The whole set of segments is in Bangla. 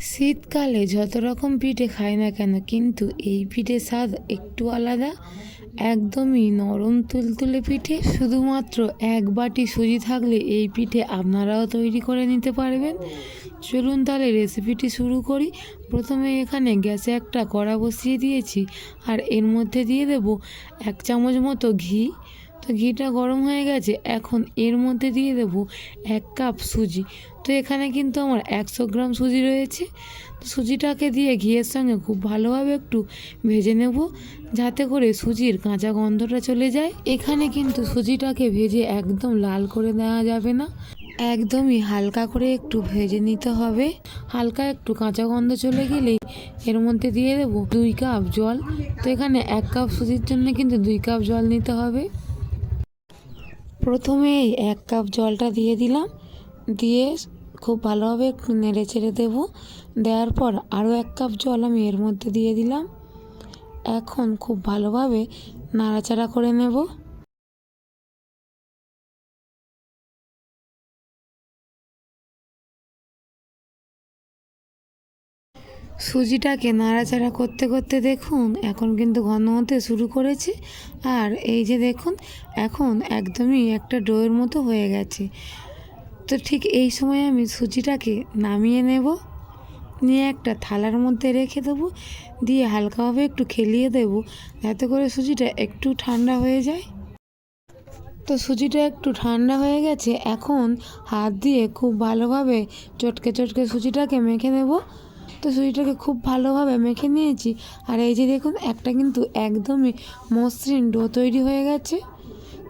শীতকালে যত রকম পিঠে খাই না কেন, কিন্তু এই পিঠে স্বাদ একটু আলাদা। একদমই নরম তুলতুলে পিঠে, শুধুমাত্র এক বাটি সুজি থাকলে এই পিঠে আপনারাও তৈরি করে নিতে পারবেন। চলুন তাহলে রেসিপিটি শুরু করি। প্রথমে এখানে গ্যাসে একটা কড়া বসিয়ে দিয়েছি, আর এর মধ্যে দিয়ে দেব এক চামচ মতো ঘি তো ঘিটা গরম হয়ে গেছে, এখন এর মধ্যে দিয়ে দেব এক কাপ সুজি। তো এখানে কিন্তু আমার একশো গ্রাম সুজি রয়েছে। তো সুজিটাকে দিয়ে ঘিয়ের সঙ্গে খুব ভালোভাবে একটু ভেজে নেব, যাতে করে সুজির কাঁচা গন্ধটা চলে যায়। এখানে কিন্তু সুজিটাকে ভেজে একদম লাল করে দেওয়া যাবে না। একদমই হালকা করে একটু ভেজে নিতে হবে। হালকা একটু কাঁচা গন্ধ চলে গেলেই এর মধ্যে দিয়ে দেবো দুই কাপ জল। তো এখানে এক কাপ সুজির জন্য কিন্তু দুই কাপ জল নিতে হবে। প্রথমে এক কাপ জলটা দিয়ে দিলাম। দিয়ে খুব ভালোভাবে নেড়ে ছেড়ে দেবো। দেওয়ার পর আরও এক কাপ জল আমি এর মধ্যে দিয়ে দিলাম। এখন খুব ভালোভাবে নাড়াচাড়া করে নেব। সুজিটাকে নাড়াচাড়া করতে করতে দেখুন, এখন কিন্তু ঘন হতে শুরু করেছে। আর এই যে দেখুন, এখন একদমই একটা ডোয়ের মতো হয়ে গেছে। তো ঠিক এই সময় আমি সুজিটাকে নামিয়ে নেব। নিয়ে একটা থালার মধ্যে রেখে দেবো। দিয়ে হালকাভাবে একটু খেলিয়ে দেব, যাতে করে সুজিটা একটু ঠান্ডা হয়ে যায়। তো সুজিটা একটু ঠান্ডা হয়ে গেছে, এখন হাত দিয়ে খুব ভালোভাবে চটকে চটকে সুজিটাকে মেখে নেব। তো সুজিটাকে খুব ভালোভাবে মেখে নিয়েছি। আর এই যে দেখুন, একটা কিন্তু একদমই মসৃণ ডো তৈরি হয়ে গেছে।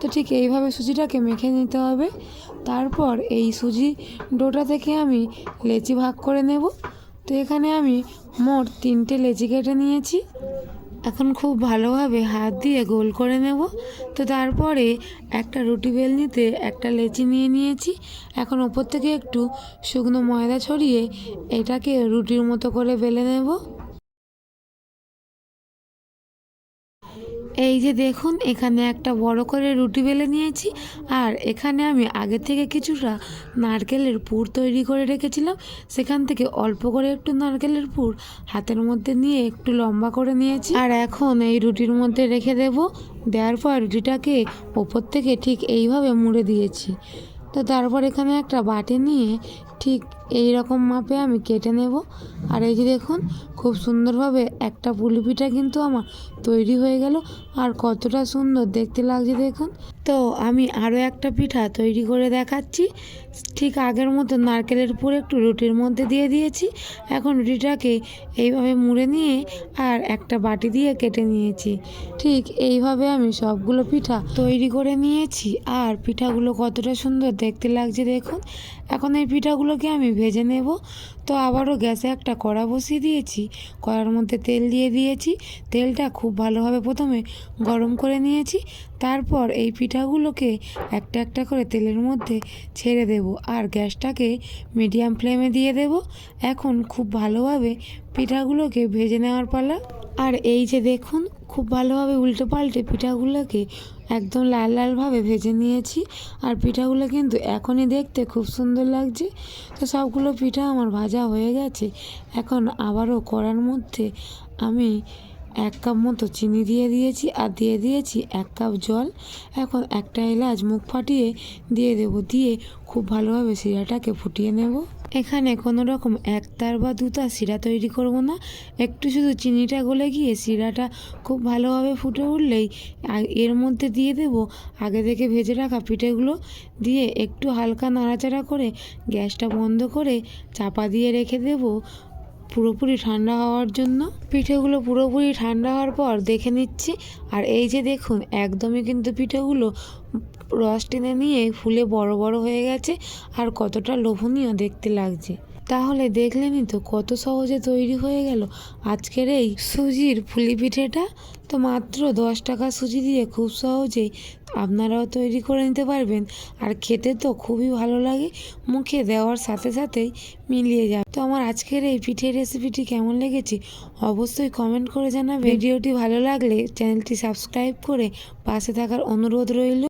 তো ঠিক এইভাবে সুজিটাকে মেখে নিতে হবে। তারপর এই সুজি ডোটা থেকে আমি লেচি ভাগ করে নেব। তো এখানে আমি মোট তিনটে লেচি কেটে নিয়েছি। এখন খুব ভালোভাবে হাত দিয়ে গোল করে নেব। তো তারপরে একটা রুটি বেলনিতে একটা লেচি নিয়ে নিয়েছি। এখন ওপর থেকে একটু শুকনো ময়দা ছড়িয়ে এটাকে রুটির মতো করে বেলে নেব। এই যে দেখুন, এখানে একটা বড় করে রুটি বেলে নিয়েছি, আর এখানে আমি আগে থেকে কিছুটা নারকেলের পুর তৈরি করে রেখেছিলাম। সেখান থেকে অল্প করে একটু নারকেলের পুর হাতের মধ্যে নিয়ে একটু লম্বা করে নিয়েছি। আর এখন এই রুটির মধ্যে রেখে দেব। দেওয়ার পর রুটিটাকে ওপর থেকে ঠিক এইভাবে মুড়ে দিয়েছি। তো তারপর এখানে একটা বাটি নিয়ে ঠিক এই রকম মাপে আমি কেটে নেব। আর এই যে দেখুন, খুব সুন্দরভাবে একটা পুলি পিঠা কিন্তু আমার তৈরি হয়ে গেল। আর কতটা সুন্দর দেখতে লাগছে দেখুন। তো আমি আরও একটা পিঠা তৈরি করে দেখাচ্ছি। ঠিক আগের মতো নারকেলের পুর একটু রুটির মধ্যে দিয়ে দিয়েছি। এখন রুটিটাকে এইভাবে মুড়ে নিয়ে আর একটা বাটি দিয়ে কেটে নিয়েছি। ঠিক এইভাবে আমি সবগুলো পিঠা তৈরি করে নিয়েছি। আর পিঠাগুলো কতটা সুন্দর দেখতে লাগছে দেখুন। এখন এই পিঠাগুলোকে আমি ভেজে নেব। তো আবারও গ্যাসে একটা কড়া বসিয়ে দিয়েছি। কড়ার মধ্যে তেল দিয়ে দিয়েছি। তেলটা খুব ভালোভাবে প্রথমে গরম করে নিয়েছি। তারপর এই পিঠাগুলোকে একটা একটা করে তেলের মধ্যে ছেড়ে দেব। আর গ্যাসটাকে মিডিয়াম ফ্লেমে দিয়ে দেব। এখন খুব ভালোভাবে পিঠাগুলোকে ভেজে নেওয়ার পালা। আর এই যে দেখুন, খুব ভালোভাবে উল্টো পাল্টে পিঠাগুলোকে একদম লাল লালভাবে ভেজে নিয়েছি। আর পিঠাগুলো কিন্তু এখনই দেখতে খুব সুন্দর লাগছে। তো সবগুলো পিঠা আমার ভাজা হয়ে গেছে। এখন আবারও কড়ার মধ্যে আমি এক কাপ মতো চিনি দিয়ে দিয়েছি আর দিয়ে দিয়েছি এক কাপ জল। এখন একটা এলাচ মুখ ফাটিয়ে দিয়ে দেব, দিয়ে খুব ভালোভাবে শিরাটাকে ফুটিয়ে নেব। এখানে কোনো রকম একতার বা দুতার শিরা তৈরি করব না। একটু শুধু চিনিটা গলে গিয়ে শিরাটা খুব ভালোভাবে ফুটে উঠলেই এর মধ্যে দিয়ে দেব আগে থেকে ভেজে রাখা পিঠেগুলো। দিয়ে একটু হালকা নাড়াচাড়া করে গ্যাসটা বন্ধ করে চাপা দিয়ে রেখে দেব। পুরোপুরি ঠান্ডা হওয়ার জন্য। পিঠেগুলো পুরোপুরি ঠান্ডা হওয়ার পর দেখে নিচ্ছি। আর এই যে দেখুন, একদমই কিন্তু পিঠেগুলো রস টেনে নিয়ে ফুলে বড় বড় হয়ে গেছে। আর কতটা লোভনীয় দেখতে লাগছে। তাহলে দেখলেনই তো কত সহজে তৈরি হয়ে গেল। আজকের এই সুজির ফুলি পিঠেটা তো মাত্র দশ টাকা সুজি দিয়ে খুব সহজেই আপনারাও তৈরি করে নিতে পারবেন। আর খেতে তো খুবই ভালো লাগে, মুখে দেওয়ার সাথে সাথেই মিলিয়ে যাবে। তো আমার আজকের এই পিঠের রেসিপিটি কেমন লেগেছে অবশ্যই কমেন্ট করে জানাবে ভিডিওটি ভালো লাগলে চ্যানেলটি সাবস্ক্রাইব করে পাশে থাকার অনুরোধ রইল।